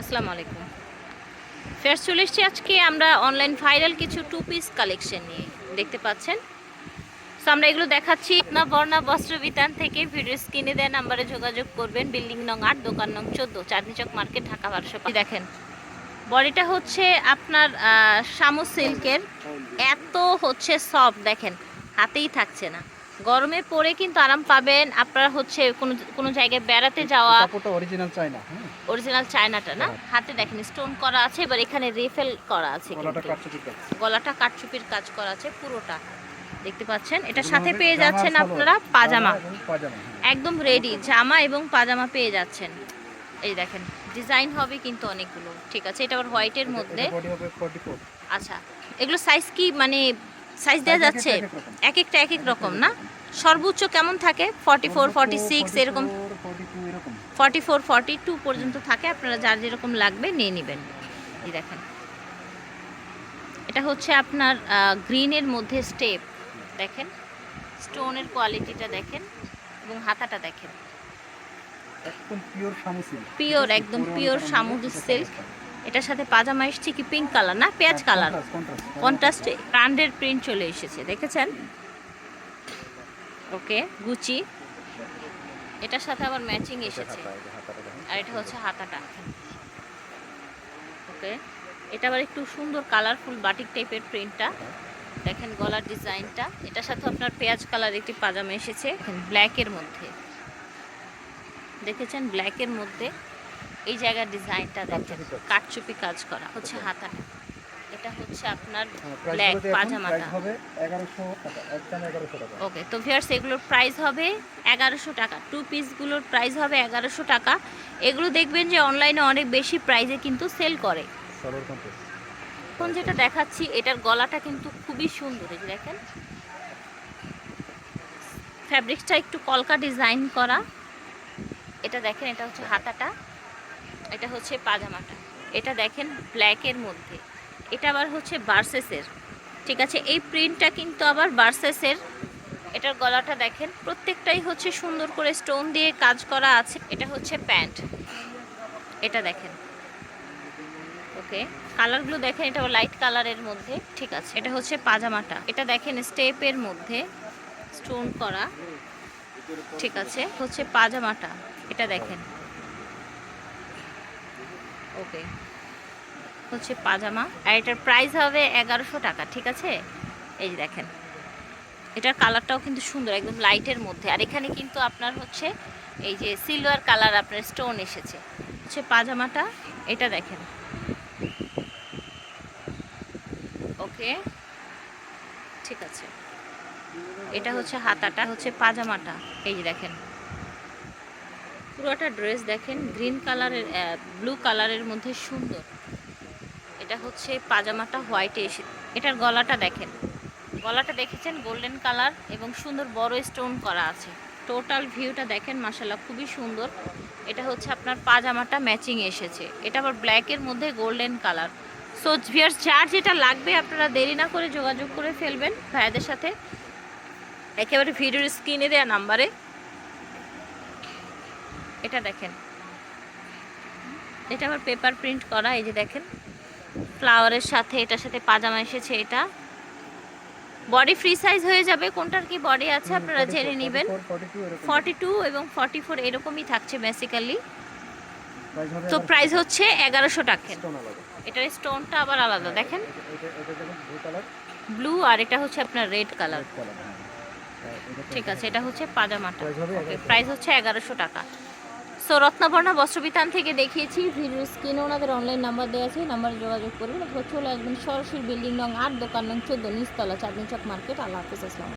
আসসালামু আলাইকুম। ফের চলে এসেছি আজকে আমরা অনলাইন ভাইরাল কিছু টু পিস কালেকশন নিয়ে দেখতে পাচ্ছেন। সো আমরা এগুলো দেখাচ্ছি। না, বর্ণা, বস্ত্র বিতান থেকে ভিডিও স্ক্রিনে দেওয়া নাম্বারে যোগাযোগ করবেন। বিল্ডিং নং আট, দোকান নং চোদ্দ, চাঁদনি চক মার্কেট, ঢাকা বারোশো। দেখেন, বডিটা হচ্ছে আপনার শামু সিল্কের। এত হচ্ছে সফট দেখেন, হাতেই থাকছে না। গরমে পরে কিন্তু আরাম পাবেন। আপনারা হচ্ছে কোনো কোনো জায়গায় বেড়াতে যাওয়া কাপড়টা অরিজিনাল চাই না হ্যাঁ। অরিজিনাল চায়নাটা না? হাতে দেখেন স্টোন করা আছে এবার এখানে রেফেল করা আছে গলাটা কাটচুপির কাজ। করা আছে পুরোটা। দেখতে পাচ্ছেন? এগুলো সাথে পেয়ে যাচ্ছেন আপনারা পাজামা। হ্যাঁ। একদম রেডি জামা এবং পাজামা পেয়ে যাচ্ছেন। এই দেখেন ডিজাইন হবে কিন্তু অনেকগুলো। ঠিক আছে এটা আবার হোয়াইটের মধ্যে। এটা বডি হবে 44 আচ্ছা এগুলো সাইজ কি মানে সাইজ দেওয়া যাচ্ছে। এক একটা এক এক রকম না? সর্বোচ্চ কেমন থাকে? ফর্টি ফোর ফর্টি সিক্স এরকম? ফর্টি ফোর ফর্টি টু পর্যন্ত থাকে আপনারা যার যেরকম লাগবে নিয়ে নেবেন। এই দেখেন। এটা হচ্ছে আপনার গ্রিনের মধ্যে স্টেপ দেখেন? স্টোনের কোয়ালিটিটা দেখেন এবং হাতাটা দেখেন। একদম পিওর শামু সিল্ক পিওর একদম পিওর শামুক সিল্ক এটার সাথে পাজামা এসছে কি পিঙ্ক কালার না? পেঁয়াজ কালার কন্ট্রাস্টে ব্র্যান্ডের প্রিন্ট চলে এসেছে দেখেছেন? Okay, Gucci. এটার সাথে আবার ম্যাচিং এসেছে। আর এটা হচ্ছে হাতাটা। ওকে, এটা আবার একটু সুন্দর কালারফুল বাটিক টাইপের প্রিন্টটা দেখেন গলার ডিজাইনটা। এটার সাথে আপনার পেঁয়াজ কালার একটি পাজামা এসেছে ব্ল্যাকের মধ্যে। দেখেছেন ব্ল্যাকের মধ্যে? এই জায়গার ডিজাইনটা দেখেন। কাটচুপি কাজ করা, হচ্ছে হাতাটা। এটা হচ্ছে আপনার ব্ল্যাক পাজামাটা। হবে 1100 টাকা একদম 1100 টাকা। ওকে তো ভিউয়ার্স এগুলোর প্রাইস হবে এগারোশো টাকা। টু পিসগুলোর প্রাইস হবে এগারোশো টাকা। এগুলো দেখবেন যে অনলাইনে অনেক বেশি প্রাইসে কিন্তু সেল করে। এখন যেটা দেখাচ্ছি এটার গলাটা কিন্তু খুবই সুন্দর এই দেখেন। ফ্যাব্রিক্সটা একটু কলকা ডিজাইন করা। এটা দেখেন এটা হচ্ছে হাতাটা। এটা হচ্ছে পাজামাটা। এটা দেখেন ব্ল্যাকের মধ্যে। এটা আবার হচ্ছে বার্সেসের। ঠিক আছে, এই প্রিন্টটা কিন্তু আবার বার্সেসের। এটার গলাটা দেখেন, প্রত্যেকটাই হচ্ছে সুন্দর করে স্টোন দিয়ে কাজ করা আছে। এটা হচ্ছে প্যান্ট। এটা দেখেন। ওকে, কালারগুলো দেখেন, এটা লাইট কালারের মধ্যে। ঠিক আছে, এটা হচ্ছে পাজামাটা। এটা দেখেন, স্টেপের মধ্যে স্টোন করা। ঠিক আছে, হচ্ছে পাজামাটা। এটা দেখেন। ওকে। হচ্ছে পাজামা। আর এটার প্রাইস হবে এগারোশো টাকা, ঠিক আছে? এই যে দেখেন। এটার কালারটাও কিন্তু সুন্দর, একদম লাইটের মধ্যে। আর এখানে কিন্তু আপনার হচ্ছে এই যে সিলভার কালার আপনার স্টোন এসেছে। হচ্ছে পাজামাটা, এটা দেখেন। ওকে ঠিক আছে। এটা হচ্ছে হাতাটা, হচ্ছে পাজামাটা। এই যে দেখেন। পুরোটা ড্রেস দেখেন গ্রিন কালারের ব্লু কালারের মধ্যে সুন্দর। এটা হচ্ছে পাজামাটা হোয়াইটে এসে, এটার গলাটা দেখেন। গলাটা দেখেছেন? গোল্ডেন কালার এবং সুন্দর বড় স্টোন করা আছে। টোটাল ভিউটা দেখেন মাসাল্লাহ খুবই সুন্দর। এটা হচ্ছে আপনার পাজামাটা ম্যাচিং এসেছে। এটা আবার ব্ল্যাকের মধ্যে গোল্ডেন কালার। সো ভিয়ার্স যার যেটা লাগবে আপনারা দেরি না করে যোগাযোগ করে ফেলবেন ভাইয়াদের সাথে। একেবারে ভিডিওর স্ক্রিনে দেওয়া নাম্বারে। এটা দেখেন। এটা আবার পেপার প্রিন্ট করা, এই যে দেখেন। ফ্লাওয়ারের সাথে এটার সাথে পাজামা এসেছে এটা। বডি ফ্রি সাইজ হয়ে যাবে। কোনটার কি বডি আছে আপনারা জেনে নেবেন। 42 ফর্টি টু এবং ফর্টি ফোর এরকমই থাকছে বেসিক্যালি তো প্রাইস হচ্ছে এগারোশো টাকা। এটার স্টোনটা আবার আলাদা। দেখেন। এটা দেখুন ব্লু আর এটা হচ্ছে আপনার রেড কালার হ্যাঁ। এটা ঠিক আছে এটা হচ্ছে পাজামাটা। প্রাইস হবে 1100 প্রাইস হচ্ছে এগারোশো টাকা। সো রত্নাভর্ণা বস্ত্রবিতান থেকে দেখিয়েছি, ভিডিও স্ক্রিনে ওনাদের অনলাইন নাম্বার দেওয়া আছে নাম্বারে যোগাযোগ করবেন। চলে আসবেন সরাসরি বিল্ডিং নং আট, দোকান নং চোদ্দ, নিচতলা, চাঁদনি চক মার্কেট আল্লাহ হাফিজ, আসসালাম